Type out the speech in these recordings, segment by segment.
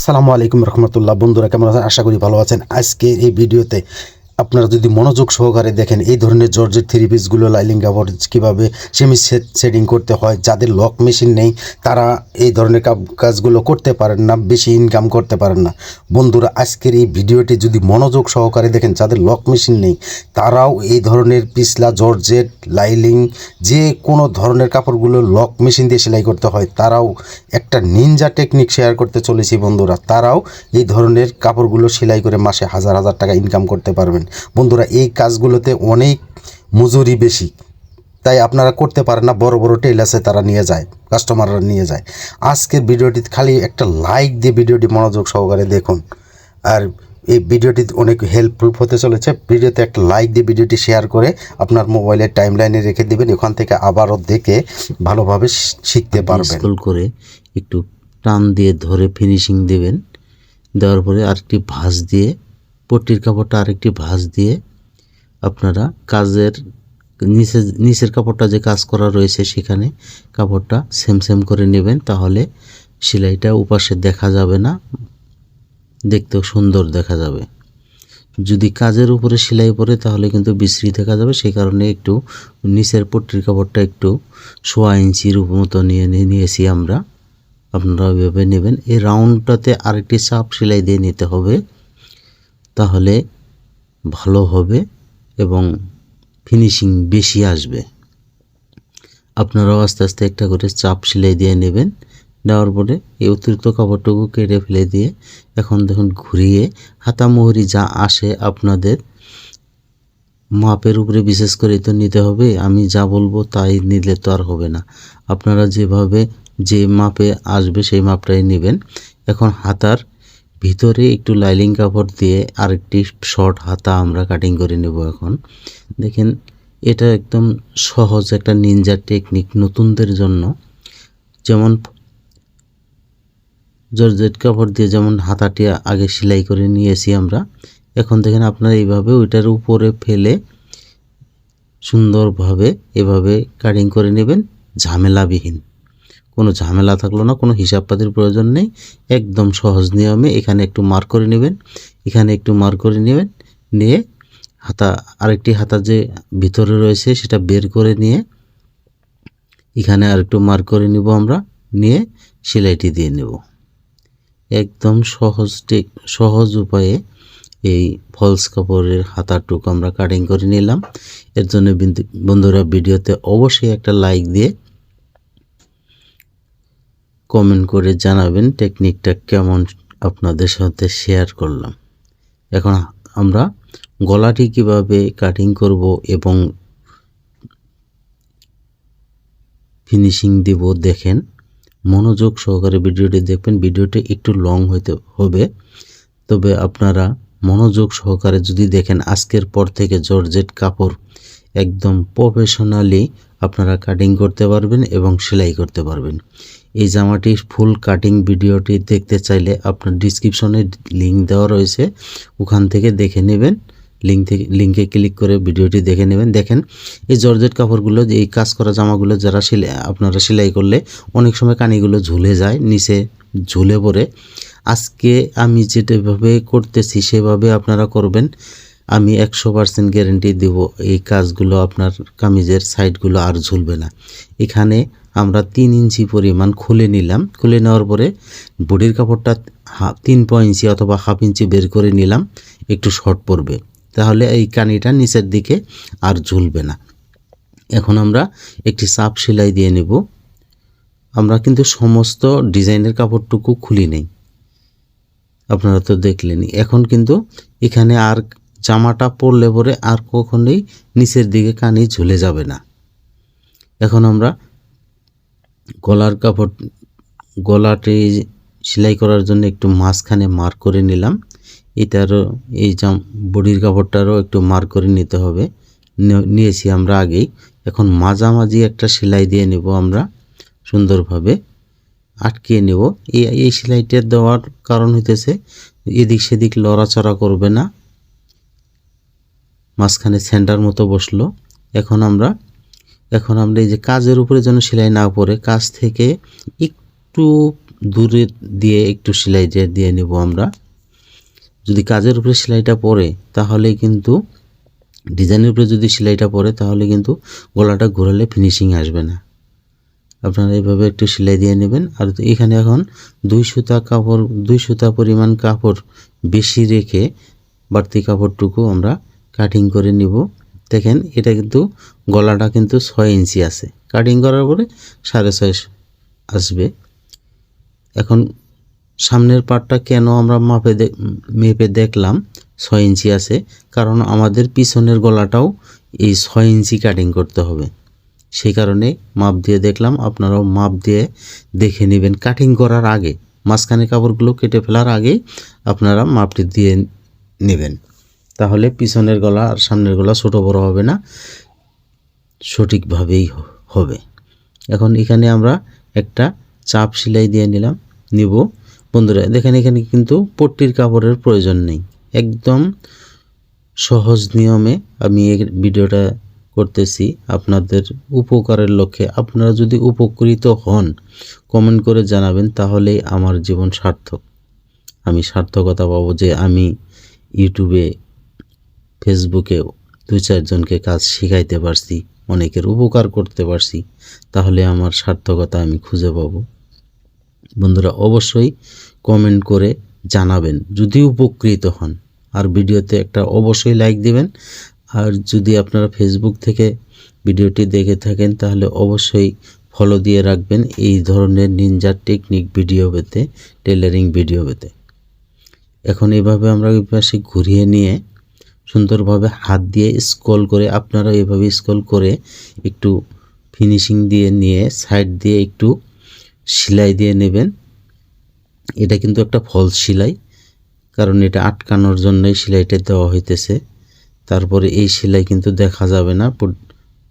আসসালামু আলাইকুম রহমতুল্লাহ। বন্ধুরা কেমন আছেন? আশা করি ভালো আছেন। আজকে এই ভিডিওতে আপনারা যদি মনোযোগ সহকারে দেখেন, এই ধরনের জর্জের থ্রি পিসগুলো লাইলিং কাপড় কীভাবে সেমি সেটিং করতে হয়, যাদের লক মেশিন নেই, তারা এই ধরনের কাজগুলো করতে পারেন না, বেশি ইনকাম করতে পারেন না। বন্ধুরা, আজকের এই ভিডিওটি যদি মনোযোগ সহকারে দেখেন, যাদের লক মেশিন নেই, তারাও এই ধরনের পিছলা জর্জেট, লাইলিং, যে কোনো ধরনের কাপড়গুলো লক মেশিন দিয়ে সেলাই করতে হয়, তারাও একটা নিনজা টেকনিক শেয়ার করতে চলেছি বন্ধুরা। তারাও এই ধরনের কাপড়গুলো সেলাই করে মাসে হাজার হাজার টাকা ইনকাম করতে পারবেন। বন্ধুরা, এই কাজগুলোতে অনেক মজুরি বেশি। তাই আপনারা করতে পারেন না, বড় বড় টেল আছে, তারা নিয়ে যায় কাস্টমাররা নিয়ে যায়। আজকের ভিডিওটি খালি একটা লাইক দিয়ে ভিডিওটি মনোযোগ সহকারে দেখুন। আর এই ভিডিওটি অনেক হেল্পফুল হতে চলেছে। ভিডিওতে একটা লাইক দিয়ে ভিডিওটি শেয়ার করে আপনার মোবাইলের টাইম লাইনে রেখে দেবেন। ওখান থেকে আবারও দেখে ভালোভাবে শিখতে পারবেন। স্কুল করে একটু টান দিয়ে ধরে ফিনিশিং দেবেন। দেওয়ার পরে আরেকটি ভাঁজ দিয়ে পট্টির কাপড়টা আরেকটি ভাঁজ দিয়ে আপনারা কাজের নিচে নিচের কাপড়টা যে কাজ করা রয়েছে সেখানে কাপড়টা সেম সেম করে নেবেন তাহলে সেলাইটা উপাসে দেখা যাবে না, দেখতেও সুন্দর দেখা যাবে। যদি কাজের উপরে সেলাই পরে তাহলে কিন্তু বিশ্রী দেখা যাবে, সেই কারণে একটু নিচের পট্টির কাপড়টা একটু সোয়া ইঞ্চির মতো নিয়ে, নিয়েছি আমরা। আপনারা ওইভাবে নেবেন। এই রাউন্ডটাতে আরেকটি চাপ সেলাই দিয়ে নিতে হবে। তাহলে ভালো হবে এবং ফিনিশিং বেশি আসবে। আপনারাও আস্তে আস্তে একটা করে চাপ সেলাই দিয়ে নেবেন। নেওয়ার পরে এই অতিরিক্ত কাপড়টুকু কেটে ফেলে দিয়ে এখন দেখুন ঘুরিয়ে হাতামোহরি যা আসে আপনাদের মাপের উপরে বিশেষ করে তো নিতে হবে, আমি যা বলব তাই নিলে তো আর হবে না। আপনারা যেভাবে যে মাপে আসবে সেই মাপটাই নেবেন। এখন হাতার ভিতরে একটু লাইলিং কাপড় দিয়ে আরেকটি শর্ট হাতা আমরা কাটিং করে নেব এখন। দেখেন, এটা একদম সহজ একটা নিনজা টেকনিক নতুনদের জন্য। যেমন, জর্জেট কাপড় দিয়ে যেমন হাতাটি আগে সেলাই করে নিয়েছি আমরা, এখন দেখেন আপনারা এইভাবে ওইটার উপরে ফেলে সুন্দরভাবে এভাবে কাটিং করে নেবেন, ঝামেলাবিহীন। কোনো ঝামেলা থাকল না, কোনো হিসাবপাতির প্রয়োজন নেই। একদম সহজ নিয়মে এখানে একটু মার্ক করে নেবেন। এখানে একটু মার্ক করে নেবেন, নিয়ে হাতা, আরেকটি হাতা যে ভিতরে রয়েছে সেটা বের করে নিয়ে এখানে আরেকটু মার্ক করে নিব আমরা, নিয়ে সেলাইটি দিয়ে নেব। একদম সহজ টেক, সহজ উপায়ে এই ফলস কাপড়ের হাতাটুকু আমরা কাটিং করে নিলাম। এর জন্য বন্ধুরা, ভিডিওতে অবশ্যই একটা লাইক দিয়ে কমেন্ট করে জানাবেন টেকনিকটা কেমন আপনাদের সাথে শেয়ার করলাম। এখন আমরা গলাটি কীভাবে কাটিং করব এবং ফিনিশিং দিব দেখেন। মনোযোগ সহকারে ভিডিওটি দেখবেন, ভিডিওটি একটু লং হইতে হবে। তবে আপনারা মনোযোগ সহকারে যদি দেখেন, আজকের পর থেকে জর্জেট কাপড় একদম প্রফেশনালি আপনারা কাটিং করতে পারবেন এবং সেলাই করতে পারবেন। এই জামাটির ফুল কাটিং ভিডিওটি দেখতে চাইলে আপনার ডিসক্রিপশনে লিঙ্ক দেওয়া রয়েছে। ওখান থেকে দেখে নেবেন। লিঙ্ক থেকে লিঙ্কে ক্লিক করে ভিডিওটি দেখে নেবেন। দেখেন, এই জর্জেট কাপড়গুলো, এই কাজ করা জামাগুলো যারা সেলাই আপনারা সেলাই করলে অনেক সময় কানিগুলো ঝুলে যায়, নিচে ঝুলে পড়ে। আজকে আমি যেটাভাবে করতেছি, সেভাবে আপনারা করবেন। আমি একশো পার্সেন্ট গ্যারেন্টি দেব, এই কাজগুলো আপনার কামিজের সাইডগুলো আর ঝুলবে না। এখানে আমরা তিন ইঞ্চি পরিমাণ খুলে নিলাম। খুলে নেওয়ার পরে বডির কাপড়টা তিন পয় ইঞ্চি অথবা হাফ ইঞ্চি বের করে নিলাম, একটু শর্ট পড়বে তাহলে এই কানিটা নিচের দিকে আর ঝুলবে না। এখন আমরা একটি চাপ সেলাই দিয়ে নেব। আমরা কিন্তু সমস্ত ডিজাইনের কাপড়টুকু খুলি নেই। আপনারা তো দেখলেনই। এখন কিন্তু এখানে আর জামাটা পরলে পরে আর কখনোই নিচের দিকে কানি ঝুলে যাবে না। এখন আমরা গলার কাপড়, গলাটি সেলাই করার জন্য একটু মাঝখানে মার্ক করে নিলাম। এটারও, এই জাম, বডির কাপড়টারও একটু মার্ক করে নিতে হবে। নিয়েছি আমরা আগেই। এখন মাঝামাঝি একটা সেলাই দিয়ে নেব আমরা, সুন্দরভাবে আটকিয়ে নেব। এই এই সেলাইটা দেওয়ার কারণ হইতেছে এদিক সেদিক লড়াচড়া করবে না। মাঝখানে সেন্টার মতো বসল। এখন আমরা এখন আমরা এই যে কাজের উপরে যেন সেলাই না পড়ে, কাজ থেকে একটু দূরে দিয়ে একটু সেলাই দিয়ে নেব আমরা। যদি কাজের উপরে সেলাইটা পড়ে, তাহলে কিন্তু, ডিজাইনের উপরে যদি সেলাইটা পড়ে, তাহলে কিন্তু গলাটা ঘোরালে ফিনিশিং আসবে না। আপনারা এইভাবে একটু সেলাই দিয়ে নেবেন। আর এখানে এখন দুই সুতা কাপড়, দুই সুতা পরিমাণ কাপড় বেশি রেখে বাড়তি কাপড়টুকু আমরা কাটিং করে নিব। দেখেন, এটা কিন্তু গলাটা কিন্তু ছয় ইঞ্চি আছে। কাটিং করার পরে সাড়ে ছয় আসবে। এখন সামনের পার্টটা কেন আমরা মাপে মেপে দেখলাম, ছয় ইঞ্চি আছে। কারণ আমাদের পিছনের গলাটাও এই ছয় ইঞ্চি কাটিং করতে হবে। সেই কারণে মাপ দিয়ে দেখলাম, আপনারাও মাপ দিয়ে দেখে নেবেন। কাটিং করার আগে মাঝখানে কাপড়গুলো কেটে ফেলার আগে আপনারা মাপটি দিয়ে নেবেন। তাহলে পিছনের গলা আর সামনের গলা ছোটো বড় হবে না। সঠিকভাবেই হবে। এখন এখানে আমরা একটা চাপ সেলাই দিয়ে নিলাম, নিব। বন্ধুরা, দেখেন এখানে কিন্তু পট্টির কাপড়ের প্রয়োজন নেই। একদম সহজ নিয়মে আমি এই ভিডিওটা করতেছি আপনাদের উপকারের লক্ষ্যে। আপনারা যদি উপকৃত হন কমেন্ট করে জানাবেন, তাহলেই আমার জীবন সার্থক। আমি সার্থকতা পাবো যে আমি ইউটিউবে ফেসবুকে দুই চারজনকে কাজ শেখাইতে পারছি, অনেকের উপকার করতে পারছি, তাহলে আমার সার্থকতা আমি খুঁজে পাবো। বন্ধুরা, অবশ্যই কমেন্ট করে জানাবেন, যদি উপকৃত হন। আর ভিডিওতে একটা অবশ্যই লাইক দিবেন। আর যদি আপনারা ফেসবুক থেকে ভিডিওটি দেখে থাকেন, তাহলে অবশ্যই ফলো দিয়ে রাখবেন এই ধরনের নিনজার টেকনিক ভিডিও পেতে টেলারিং ভিডিও পেতে। এখন এভাবে আমরা ওই পাশে ঘুরিয়ে নিয়ে সুন্দরভাবে হাত দিয়ে স্ক্রল করে আপনারা এভাবে স্ক্রল করে একটু ফিনিশিং দিয়ে নিয়ে সাইড দিয়ে একটু সেলাই দিয়ে নেবেন। এটা কিন্তু একটা ফলস সেলাই, কারণ এটা আটকানোর জন্যই সেলাইটা দেওয়া হইতেছে। তারপরে এই সেলাই কিন্তু দেখা যাবে না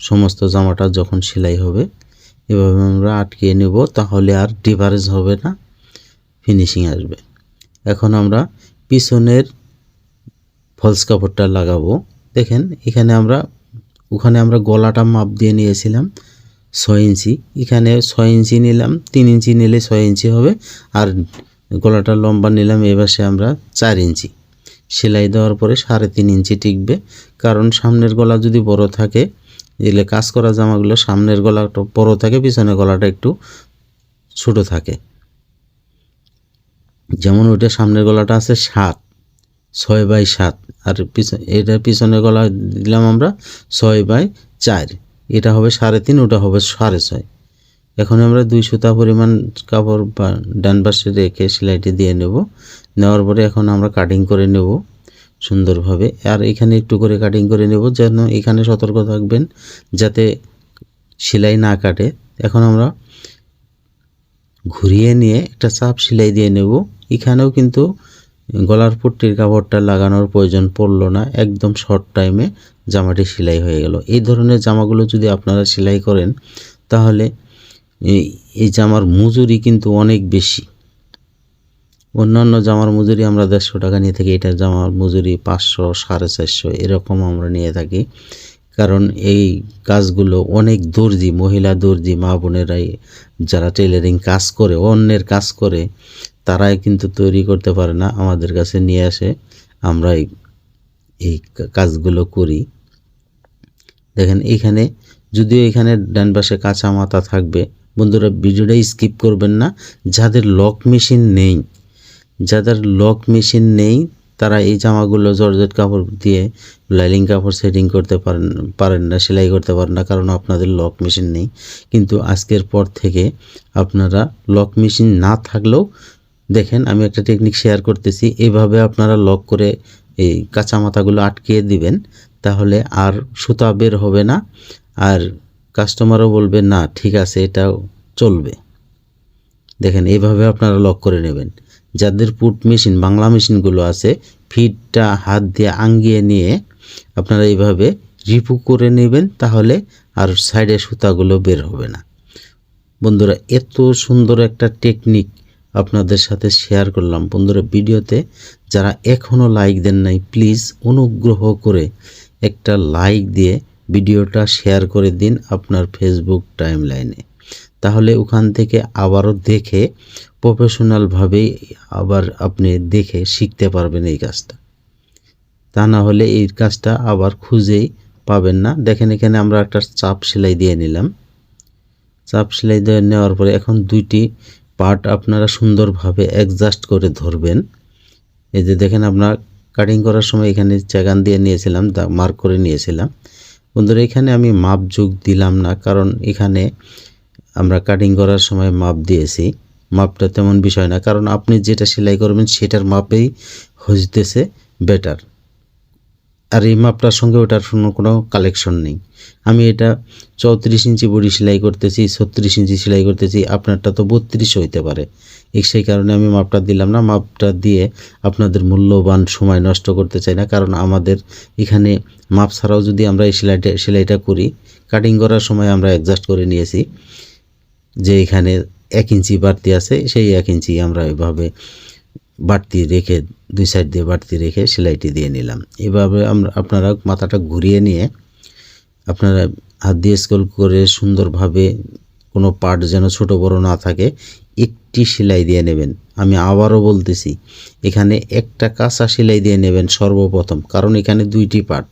সমস্ত জামাটা যখন সেলাই হবে। এভাবে আমরা আটকিয়ে নেব, তাহলে আর ডিভারেজ হবে না ফিনিশিং আসবে। এখন আমরা পিছনের ফলস কাপড়টা লাগাবো। দেখেন, এখানে আমরা, ওখানে আমরা গলাটা মাপ দিয়ে নিয়েছিলাম ছয় ইঞ্চি। এখানে ছয় ইঞ্চি নিলাম, তিন ইঞ্চি নিলে ছয় ইঞ্চি হবে, আর গলাটা লম্বা নিলাম এবারে আমরা চার ইঞ্চি। সেলাই দেওয়ার পরে সাড়ে তিন ইঞ্চি টিকবে, কারণ সামনের গলা যদি বড় থাকে এগুলো কাজ করা জামাগুলো সামনের গলাটা বড় থাকে, পিছনের গলাটা একটু ছোট থাকে। যেমন ওইটা সামনের গলাটা আছে সাত। ছয় বাই সাত। আর পিছনে এটা পিছনের গলা দিলাম আমরা ছয় বাই চার। এটা হবে সাড়ে তিন, ওটা হবে সাড়ে ছয়। এখন আমরা দুই সুতা পরিমাণ কাপড় বা ডান পাশে রেখে সেলাইটি দিয়ে নেব। নেওয়ার পরে এখন আমরা কাটিং করে নেব সুন্দরভাবে। আর এখানে একটু করে কাটিং করে নেব যেন এখানে সতর্ক থাকবেন যাতে সেলাই না কাটে। এখন আমরা ঘুরিয়ে নিয়ে একটা চাপ সেলাই দিয়ে নেব। এখানেও কিন্তু গলার পট্টির কাপড়টা লাগানোর প্রয়োজন পড়ল না। একদম শর্ট টাইমে জামাটি সেলাই হয়ে গেল। এই ধরনের জামাগুলো যদি আপনারা সেলাই করেন, তাহলে এই জামার মজুরি কিন্তু অনেক বেশি। অন্যান্য জামার মজুরি আমরা দেড়শো টাকা নিয়ে থাকি, এটার জামার মজুরি পাঁচশো, সাড়ে চারশো, এরকম আমরা নিয়ে থাকি। কারণ এই কাজগুলো অনেক দর্জি, মহিলা দর্জি, মা বোনেরাই যারা টেলারিং কাজ করে, অন্যের কাজ করে তারাই কিন্তু তৈরি করতে পারে না, আমাদের কাছে নিয়ে আসে, আমরা এই কাজগুলো করি। দেখেন এখানে, যদিও এখানে ডান পাশে কাঁচা মাথা থাকবে, বন্ধুরা ভিডিওটা স্কিপ করবেন না, যাদের লক মেশিন নেই, যাদের লক মেশিন নেই, তারা এই জামাগুলো জর্জেট কাপড় দিয়ে লাইলিং কাপড় সেটিং করতে পারেন পারেন না, সেলাই করতে পারেন না, কারণ আপনাদের লক মেশিন নেই। কিন্তু আজকের পর থেকে আপনারা লক মেশিন না থাকলেও দেখেন, আমি একটা টেকনিক শেয়ার করতেছি। এভাবে আপনারা লক করে এই কাঁচা মাথাগুলো আটকিয়ে দিবেন, তাহলে আর সুতা বের হবে না। আর কাস্টমারও বলবে, না, ঠিক আছে, এটাও চলবে। দেখেন এইভাবে আপনারা লক করে নেবেন। যাদের পুট মেশিন বাংলা মেশিনগুলো আছে, ফিটটা হাত দিয়ে আঙ্গিয়ে নিয়ে আপনারা এইভাবে রিপু করে নেবেন, তাহলে আর সাইডে সুতাগুলো বের হবে না। বন্ধুরা, এত সুন্দর একটা টেকনিক আপনাদের সাথে শেয়ার করলাম। বন্ধুরা, ভিডিওতে যারা এখনও লাইক দেন নাই প্লিজ অনুগ্রহ করে একটা লাইক দিয়ে ভিডিওটা শেয়ার করে দিন আপনার ফেসবুক টাইমলাইনে তাহলে ওখান থেকে আবারও দেখে প্রফেশনালভাবেই আবার আপনি দেখে শিখতে পারবেন এই কাজটা। তা না হলে এই কাজটা আবার খুঁজেই পাবেন না। দেখেন, এখানে আমরা একটা চাপ সেলাই দিয়ে নিলাম। চাপ সেলাই দিয়ে নেওয়ার পরে এখন দুইটি পার্ট আপনারা সুন্দরভাবে অ্যাডজাস্ট করে ধরবেন। এই যে দেখেন আমরা কাটিং করার সময় এখানে চাগান দিয়ে নিয়েছিলাম মার্ক করে নিয়েছিলাম। বন্ধুরা, এখানে আমি মাপ যোগ দিলাম না, কারণ এখানে আমরা কাটিং করার সময় মাপ দিয়েছি। মাপটা তেমন বিষয় না, কারণ আপনি যেটা সেলাই করবেন সেটার মাপেই হইতেছে বেটার আর এই মাপটার সঙ্গে ওটার কোনো কোনো কালেকশন নেই। আমি এটা চৌত্রিশ ইঞ্চি বডি সেলাই করতেছি, ছত্রিশ ইঞ্চি সেলাই করতেছি, আপনারটা তো বত্রিশ হইতে পারে। এই সেই কারণে আমি মাপটা দিলাম না। মাপটা দিয়ে আপনাদের মূল্যবান সময় নষ্ট করতে চাই না, কারণ আমাদের এখানে মাপ ছাড়াও যদি আমরা এই সেলাইটা সেলাইটা করি কাটিং করার সময় আমরা অ্যাডজাস্ট করে নিয়েছি যে এখানে এক ইঞ্চি বাড়তি আছে, সেই এক ইঞ্চি আমরা এভাবে বাড়তি রেখে দুই সাইড দিয়ে বাড়তি রেখে সেলাইটি দিয়ে নিলাম। এভাবে আমরা আপনারা মাথাটা ঘুরিয়ে নিয়ে আপনারা হাত দিয়ে স্কল করে সুন্দরভাবে কোনো পার্ট যেন ছোট বড় না থাকে, একটি সেলাই দিয়ে নেবেন। আমি আবারও বলতেছি, এখানে একটা কাঁচা সেলাই দিয়ে নেবেন সর্বপ্রথম, কারণ এখানে দুইটি পার্ট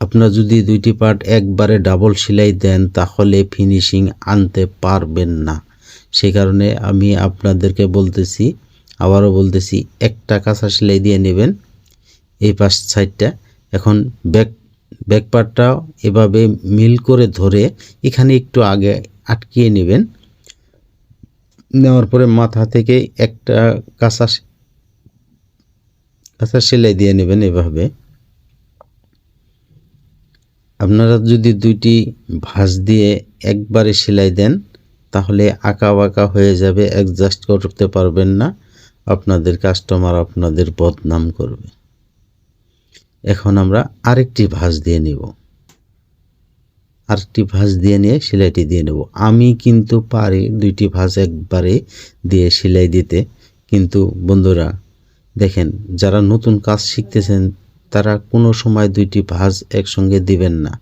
আপনার যদি দুইটি পার্ট একবারে ডাবল সেলাই দেন, তাহলে ফিনিশিং আনতে পারবেন না। সেই কারণে আমি আপনাদেরকে বলতেছি আবারও বলতেছি, একটা কাঁচা সেলাই দিয়ে নেবেন, এই পাশ সাইডটা। এখন ব্যাক ব্যাক পার্টটাও এভাবে মিল করে ধরে এখানে একটু আগে আটকিয়ে নেবেন। নেওয়ার পরে মাথা থেকে একটা কাঁচা কাঁচা সেলাই দিয়ে নেবেন এভাবে। আপনারা যদি দুইটি ভাঁজ দিয়ে একবারে সেলাই দেন, তাহলে আঁকা বাঁকা হয়ে যাবে অ্যাডজাস্ট করতে পারবেন না। আপনাদের কাস্টমার আপনাদের বদনাম করবে। এখন আমরা আরেকটি ভাঁজ দিয়ে নেব। আরেকটি ভাঁজ দিয়ে নিয়ে সেলাইটি দিয়ে নেব। আমি কিন্তু পারি দুইটি ভাঁজ একবারে দিয়ে সেলাই দিতে। কিন্তু বন্ধুরা, দেখেন, যারা নতুন কাজ শিখতেছেন, তারা কোনো সময় দুইটি ভাঁজ একসঙ্গে দিবেন না।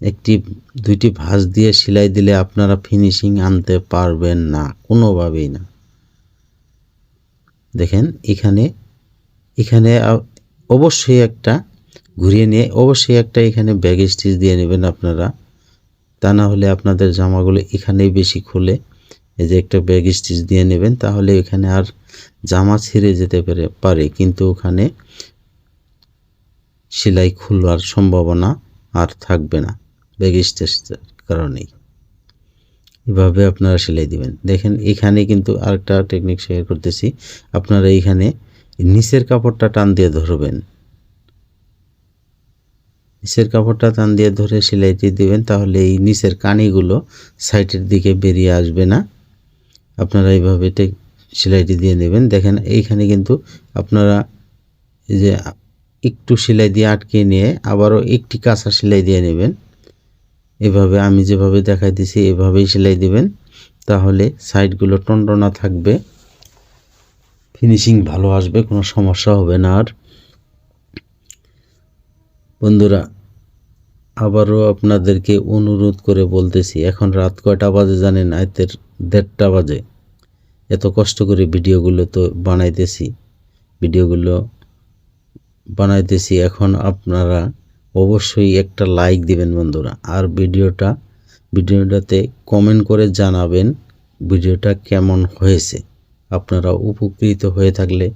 একটি, দুইটি ভাঁজ দিয়ে সেলাই দিলে আপনারা ফিনিশিং আনতে পারবেন না, কোনোভাবেই না। দেখেন, এখানে এখানে অবশ্যই একটা ঘুরিয়ে নিয়ে, অবশ্যই একটা এখানে ব্যাগ স্টিচ দিয়ে নেবেন আপনারা। তা না হলে আপনাদের জামাগুলো এখানেই বেশি খুলে, এই যে একটা ব্যাগ স্টিচ দিয়ে নেবেন, তাহলে এখানে আর জামা ছিঁড়ে যেতে পারে পারে। কিন্তু ওখানে সেলাই খোলার সম্ভাবনা আর থাকবে না ব্যাগ স্টিচের কারণেই। এভাবে আপনারা সেলাই দিবেন। দেখেন, এখানে কিন্তু আরেকটা টেকনিক শেয়ার করতেছি। আপনারা এইখানে নিচের কাপড়টা টান দিয়ে ধরবেন। নিচের কাপড়টা টান দিয়ে ধরে সেলাইটি দিবেন, তাহলে এই নিচের কানিগুলো সাইডের দিকে বেরিয়ে আসবে না। আপনারা এইভাবে টেক সেলাইটি দিয়ে নেবেন। দেখেন, এইখানে কিন্তু আপনারা যে একটু সেলাই দিয়ে আটকে নিয়ে আবারও একটি কাঁচা সেলাই দিয়ে নেবেন। এভাবে আমি যেভাবে দেখাই দিছি, এভাবেই সেলাই দিবেন। তাহলে সাইডগুলো টনটনা থাকবে। ফিনিশিং ভালো আসবে, কোনো সমস্যা হবে না। আর বন্ধুরা, আবারও আপনাদেরকে অনুরোধ করে বলতেছি, এখন রাত কয়টা বাজে জানেন? আয়তের দেড়টা বাজে। এত কষ্ট করে ভিডিওগুলো তো বানাইতেছি। ভিডিওগুলো বানাইতেছি। এখন আপনারা অবশ্যই একটা লাইক দিবেন বন্ধুরা। আর ভিডিওটা, ভিডিওটাতে কমেন্ট করে জানাবেন ভিডিওটা কেমন হয়েছে। আপনারা উপকৃত হয়ে থাকলে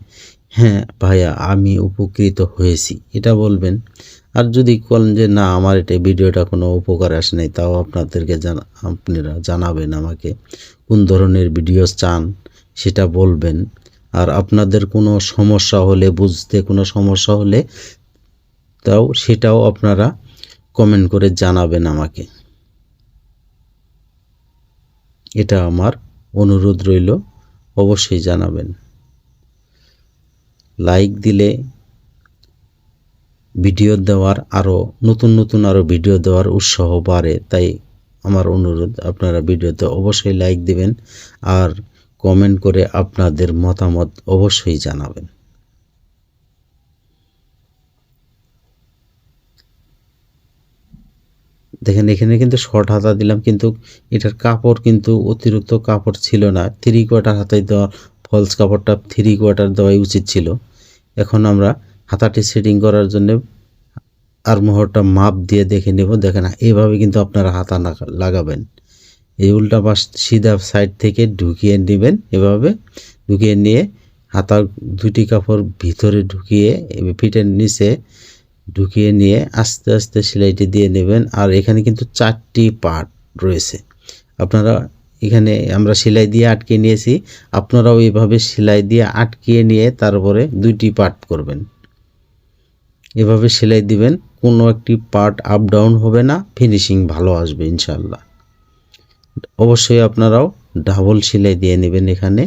হ্যাঁ ভাইয়া, আমি উপকৃত হয়েছি, এটা বলবেন। আর যদি বলেন যে, না, আমার এটা ভিডিওটা কোনো উপকার আসে নাই তাও আপনাদেরকে জানা, আপনারা জানাবেন আমাকে। কোন ধরনের ভিডিও চান, সেটা বলবেন। আর আপনাদের কোনো সমস্যা হলে, বুঝতে কোনো সমস্যা হলে তাও সেটাও আপনারা কমেন্ট করে জানাবেন আমাকে। এটা আমার অনুরোধ রইল, অবশ্যই জানাবেন। লাইক দিলে ভিডিও দেওয়ার আরও নতুন নতুন আরও ভিডিও দেওয়ার উৎসাহ বাড়ে, তাই আমার অনুরোধ, আপনারা ভিডিওতে অবশ্যই লাইক দিবেন, আর কমেন্ট করে আপনাদের মতামত অবশ্যই জানাবেন। দেখেন, এখানে কিন্তু শর্ট হাতা দিলাম, কিন্তু এটার কাপড় কিন্তু অতিরিক্ত কাপড় ছিল না। থ্রি কোয়ার্টার হাতায় দেওয়া ফলস কাপড়টা থ্রি কোয়ার্টার দেওয়াই উচিত ছিল। এখন আমরা হাতাটি সেটিং করার জন্য আর মোহরটা মাপ দিয়ে দেখে নেব। দেখেন, এভাবে কিন্তু আপনারা হাতা লাগা- লাগাবেন। এই উল্টা পাশ সিধা সাইড থেকে ঢুকিয়ে নেবেন এভাবে। ঢুকিয়ে নিয়ে হাতার দুটি কাপড় ভিতরে ঢুকিয়ে পিঠের নিচে ঢুকিয়ে নিয়ে আস্তে আস্তে সেলাইটি দিয়ে নেবেন। আর এখানে কিন্তু চারটি পার্ট রয়েছে। আপনারা এখানে আমরা সেলাই দিয়ে আটকে নিয়েছি। আপনারাও এভাবে সেলাই দিয়ে আটকিয়ে নিয়ে তারপরে দুইটি পার্ট করবেন। এভাবে সেলাই দিবেন, কোনো একটি পার্ট আপ ডাউন হবে না ফিনিশিং ভালো আসবে ইনশাল্লাহ অবশ্যই আপনারাও ডাবল সেলাই দিয়ে নেবেন এখানে।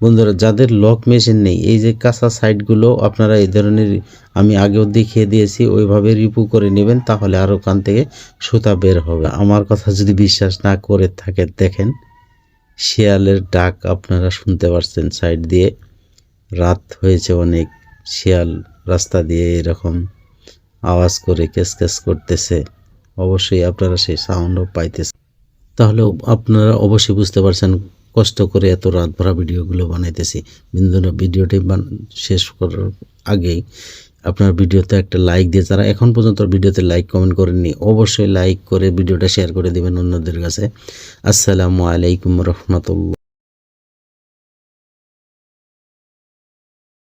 বন্ধুরা, যাদের লক মেশিন নেই, এই যে কাঁচা সাইডগুলো আপনারা এই ধরনের আমি আগেও দেখিয়ে দিয়েছি, ওইভাবে রিপু করে নেবেন, তাহলে আর ওখান থেকে সুতা বের হবে। আমার কথা যদি বিশ্বাস না করে থাকে, দেখেন, শিয়ালের ডাক আপনারা শুনতে পারছেন সাইড দিয়ে। রাত হয়েছে অনেক, শিয়াল রাস্তা দিয়ে এরকম আওয়াজ করে কেস কেস করতেছে। অবশ্যই আপনারা সেই সাউন্ডও পাইতেছে তাহলে আপনারা অবশ্যই বুঝতে পারছেন কষ্ট করে এত রাত ভরা ভিডিওগুলো বানাইতেছি। বিন্দুরা ভিডিওটি শেষ করার আগেই আপনার ভিডিওতে একটা লাইক দিয়ে যারা এখন পর্যন্ত ভিডিওতে লাইক কমেন্ট করেননি, অবশ্যই লাইক করে ভিডিওটা শেয়ার করে দেবেন অন্যদের কাছে। আসসালামু আলাইকুম রহমতুল্লাহ।